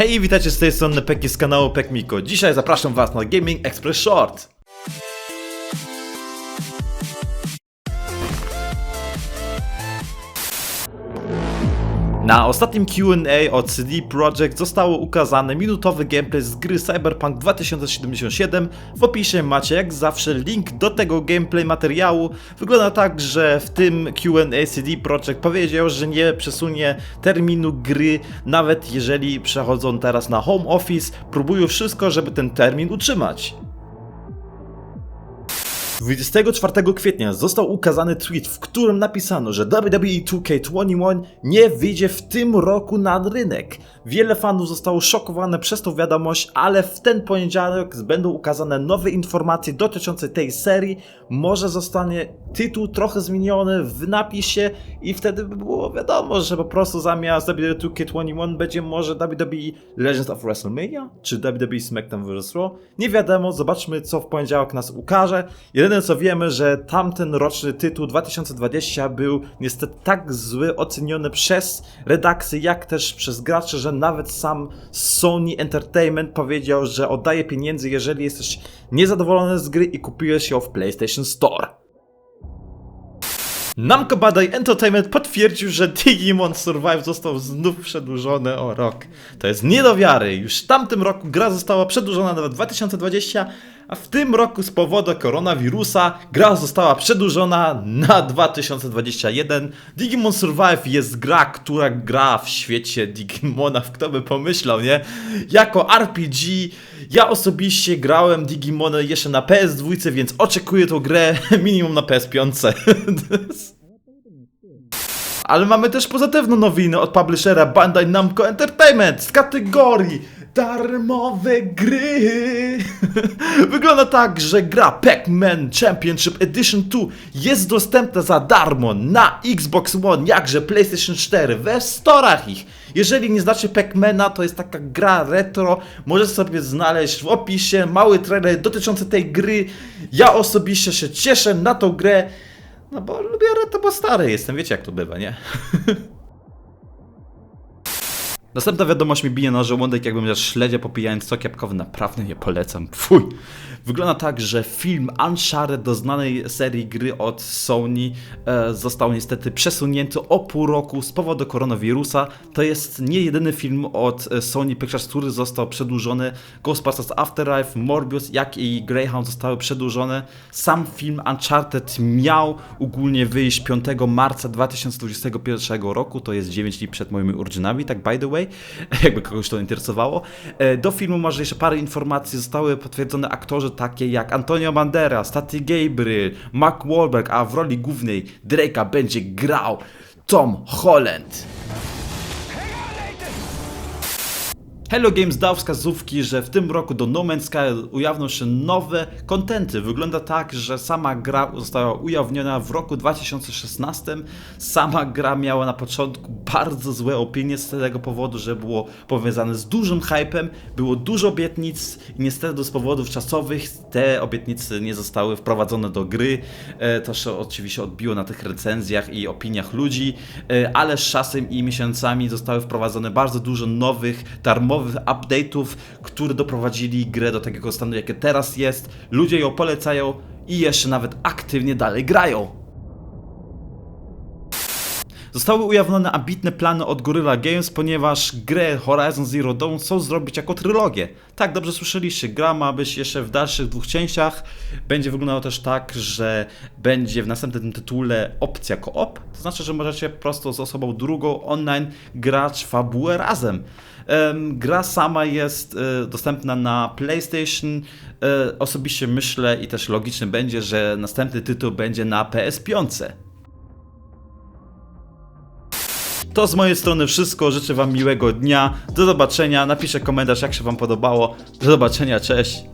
Hej, witajcie z tej strony Peki z kanału Pekmiko. Dzisiaj zapraszam was na Gaming Express Short. Na ostatnim Q&A od CD Projekt zostało ukazane minutowy gameplay z gry Cyberpunk 2077. W opisie macie jak zawsze link do tego gameplay materiału. Wygląda tak, że w tym Q&A CD Projekt powiedział, że nie przesunie terminu gry, nawet jeżeli przechodzą teraz na home office, próbują wszystko, żeby ten termin utrzymać. 24 kwietnia został ukazany tweet, w którym napisano, że WWE 2K21 nie wyjdzie w tym roku na rynek. Wiele fanów zostało szokowane przez tą wiadomość, ale w ten poniedziałek będą ukazane nowe informacje dotyczące tej serii. Może zostanie tytuł trochę zmieniony w napisie i wtedy by było wiadomo, że po prostu zamiast WWE 2K21 będzie może WWE Legends of WrestleMania czy WWE SmackDown vs. Raw. Nie wiadomo, zobaczmy co w poniedziałek nas ukaże. Jedyne co wiemy, że tamten roczny tytuł 2020 był niestety tak zły, oceniony przez redakcję, jak też przez graczy, że nawet sam Sony Entertainment powiedział, że oddaje pieniędzy, jeżeli jesteś niezadowolony z gry i kupiłeś ją w PlayStation Store. Namco Bandai Entertainment potwierdził, że Digimon Survive został znów przedłużony o rok. To jest nie do wiary. Już w tamtym roku gra została przedłużona na 2020, a w tym roku z powodu koronawirusa gra została przedłużona na 2021. Digimon Survive jest gra, która gra w świecie Digimona, w kto by pomyślał, nie? Jako RPG ja osobiście grałem Digimony jeszcze na PS2, więc oczekuję tą grę minimum na PS5. Ale mamy też pozytywną nowinę od publishera Bandai Namco Entertainment z kategorii darmowe gry. Wygląda tak, że gra Pac-Man Championship Edition 2 jest dostępna za darmo na Xbox One, jakże PlayStation 4 we storach ich. Jeżeli nie znacie Pac-Mana, to jest taka gra retro, możesz sobie znaleźć w opisie mały trailer dotyczący tej gry. Ja osobiście się cieszę na tą grę. No bo lubię retro, bo stary jestem, wiecie jak to bywa, nie? Następna wiadomość mi bije na żołądek, jakbym miał śledzie popijając sok jabłkowy, naprawdę nie polecam, fuj. Wygląda tak, że film Uncharted do znanej serii gry od Sony e, został niestety przesunięty o pół roku z powodu koronawirusa. To jest nie jedyny film od e, Sony Pictures, który został przedłużony. Ghostbusters Afterlife, Morbius, jak i Greyhound zostały przedłużone. Sam film Uncharted miał ogólnie wyjść 5 marca 2021 roku, to jest 9 dni przed moimi urodzinami, tak by the way, jakby kogoś to interesowało. E, Do filmu może jeszcze parę informacji, zostały potwierdzone aktorzy takie jak Antonio Banderas, Tati Gabriel, Mark Wahlberg, a w roli głównej Drake'a będzie grał Tom Holland. Hello Games dał wskazówki, że w tym roku do No Man's Sky ujawnią się nowe kontenty. Wygląda tak, że sama gra została ujawniona w roku 2016. Sama gra miała na początku bardzo złe opinie z tego powodu, że było powiązane z dużym hypem, było dużo obietnic i niestety z powodów czasowych te obietnice nie zostały wprowadzone do gry. E, To się oczywiście odbiło na tych recenzjach i opiniach ludzi, e, ale z czasem i miesiącami zostały wprowadzone bardzo dużo nowych, darmowych update'ów, które doprowadzili grę do takiego stanu, jakie teraz jest. Ludzie ją polecają i jeszcze nawet aktywnie dalej grają. Zostały ujawnione ambitne plany od Gorilla Games, ponieważ grę Horizon Zero Dawn chcą zrobić jako trylogię. Tak, dobrze słyszeliście, gra ma być jeszcze w dalszych dwóch częściach. Będzie wyglądało też tak, że będzie w następnym tytule opcja co-op, to znaczy, że możecie prosto z osobą drugą online grać fabułę razem. Em, gra sama jest e, dostępna na PlayStation. E, osobiście myślę i też logiczne będzie, że następny tytuł będzie na PS5. To z mojej strony wszystko. Życzę Wam miłego dnia. Do zobaczenia. Napiszę komentarz, jak się Wam podobało. Do zobaczenia. Cześć.